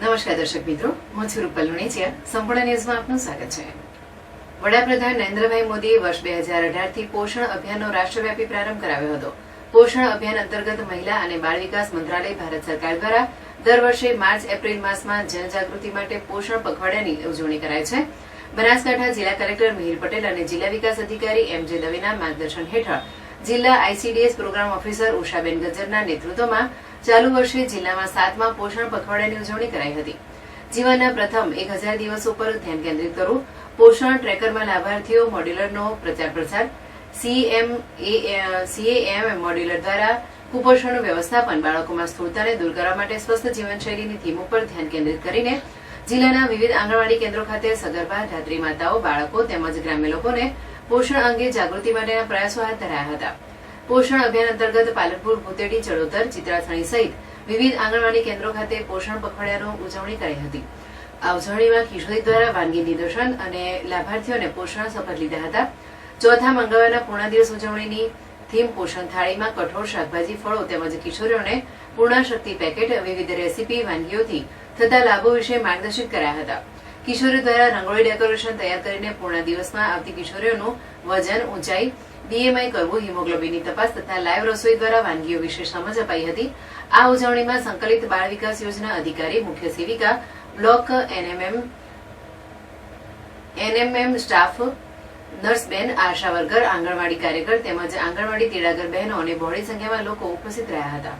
નમસ્કાર દર્શક મિત્રો, હું છું રૂપલ લુણેચિયા. સંપૂર્ણ ન્યૂઝમાં આપનું સ્વાગત છે. વડાપ્રધાન નરેન્દ્રભાઈ મોદીએ વર્ષ બે હજાર અઢારથી પોષણ અભિયાનનો રાષ્ટ્રવ્યાપી પ્રારંભ કરાવ્યો હતો. પોષણ અભિયાન અંતર્ગત મહિલા અને બાળ વિકાસ મંત્રાલય ભારત સરકાર દ્વારા દર વર્ષે માર્ચ, એપ્રિલ માસમાં જનજાગૃતિ માટે પોષણ પખવાડિયાની ઉજવણી કરાય છે. બનાસકાંઠા જિલ્લા કલેક્ટર મિહિર પટેલ અને જિલ્લા વિકાસ અધિકારી એમ જે દવેના માર્ગદર્શન હેઠળ જિલ્લા આઈસીડીએસ પ્રોગ્રામ ઓફિસર ઉષાબેન ગજ્જરના નેતૃત્વમાં ચાલુ વર્ષે જિલ્લામાં સાતમા પોષણ પખવાડિયાની ઉજવણી કરાઈ હતી. જીવનના પ્રથમ એક હજાર દિવસ ઉપર ધ્યાન કેન્દ્રિત કરવું પોષણ ટ્રેકરમાં લાભાર્થીઓ મોડ્યુલરનો પ્રચાર પ્રસાર. સીએમ સીએએમ મોડ્યુલર દ્વારા કુપોષણનું વ્યવસ્થાપન બાળકોમાં સ્થૂળતાને દૂર કરવા માટે સ્વસ્થ જીવનશૈલીની થીમ ઉપર ધ્યાન કેન્દ્રિત કરીને જિલ્લાના વિવિધ આંગણવાડી કેન્દ્રો ખાતે સગર્ભા, ધાત્રી માતાઓ, બાળકો તેમજ ગ્રામ્ય લોકોને પોષણ અંગે જાગૃતિ માટેના પ્રયાસો હાથ ધરાયા હતા. પોષણ અભિયાન અંતર્ગત પાલનપુર ભૂતેડી ચડોતર ચિત્રાથણી સહિત વિવિધ આંગણવાડી કેન્દ્રો ખાતે પોષણ પખવાડિયાનો ઉજવણી કરાઈ હતી. આ ઉજવણીમાં કિશોરી દ્વારા વાનગી નિદર્શન અને લાભાર્થીઓને પોષણ શપથ લીધા હતા. ચોથા મંગળવારના પૂર્ણ દિવસ ઉજવણીની થીમ પોષણ થાળીમાં કઠોળ શાકભાજી, ફળો તેમજ કિશોરીઓને પૂર્ણ શક્તિ પેકેટ, વિવિધ રેસીપી, વાનગીઓથી થતા લાભો વિશે માર્ગદર્શિત કરાયા હતા. કિશોરીઓ દ્વારા રંગોળી ડેકોરેશન તૈયાર કરીને પૂર્ણ દિવસમાં આવતી કિશોરીઓનું વજન ઊંચાઈ બીએમઆઈ કરવું, હિમોગ્લોબિનની તપાસ તથા લાઈવ રસોઈ દ્વારા વાનગીઓ વિશે સમજ અપાઈ હતી. આ ઉજવણીમાં સંકલિત બાળ વિકાસ યોજના અધિકારી, મુખ્ય સેવિકા, બ્લોક એનએમએમ એનએમએમ સ્ટાફ નર્સબેન આશા આંગણવાડી કાર્યકર તેમજ આંગણવાડી તેડાગર બહેનો અને બહોળી સંખ્યામાં લોકો ઉપસ્થિત રહ્યા હતા.